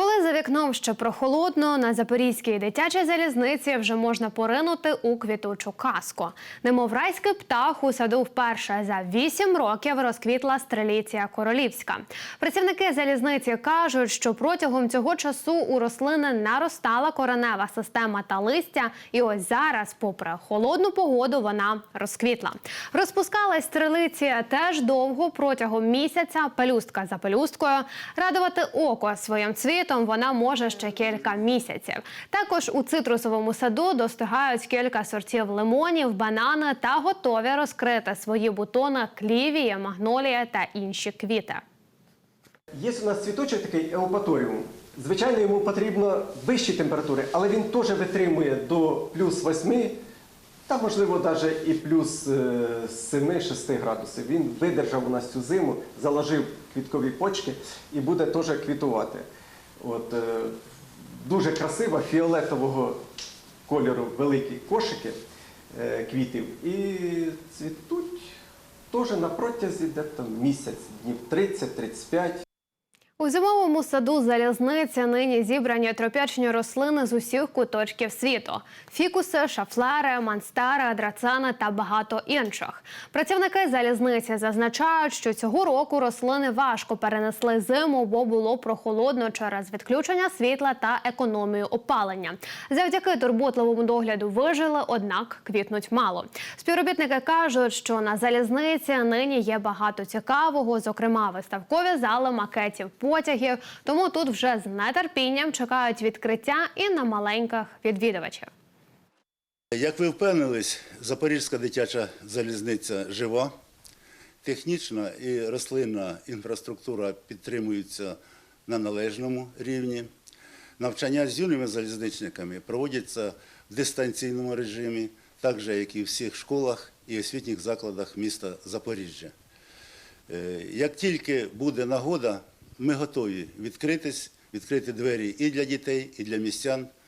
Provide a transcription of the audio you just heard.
Коли за вікном ще прохолодно, на запорізькій дитячій залізниці вже можна поринути у квітучу казку. Немов райський птах у саду вперше за вісім років розквітла стреліція королівська. Працівники залізниці кажуть, що протягом цього часу у рослини наростала коренева система та листя, і ось зараз, попри холодну погоду, вона розквітла. Розпускалась стрелиція теж довго протягом місяця, пелюстка за пелюсткою. Радувати око своїм цвітом вона може ще кілька місяців. Також у цитрусовому саду достигають кілька сортів лимонів, банани та готові розкрити свої бутони клівія, магнолія та інші квіти. Є у нас цвіточок такий еупаторіум. Звичайно, йому потрібно вищі температури, але він теж витримує до плюс 8, та можливо навіть і плюс е, 7-6 градусів. Він видержав у нас цю зиму, заложив квіткові почки і буде теж квітувати. От, е, дуже красиво, фіолетового кольору великі кошики е, квітів і цвітуть теж на протязі місяць, днів 30-35. У зимовому саду залізниці нині зібрані тропічні рослини з усіх куточків світу: фікуси, шафлери, манстари, драцени та багато інших. Працівники залізниці зазначають, що цього року рослини важко перенесли зиму, бо було прохолодно через відключення світла та економію опалення. Завдяки турботливому догляду вижили, однак квітнуть мало. Співробітники кажуть, що на залізниці нині є багато цікавого, зокрема виставкові зали макетів потягів. Тому тут вже з нетерпінням чекають відкриття і на маленьких відвідувачів. Як ви впевнились, Запорізька дитяча залізниця жива, технічна і рослинна інфраструктура підтримуються на належному рівні. Навчання з юними залізничниками проводяться в дистанційному режимі, так же, як і в всіх школах і освітніх закладах міста Запоріжжя. Е, Як тільки буде нагода, ми готові відкритись, відкрити двері і для дітей, і для містян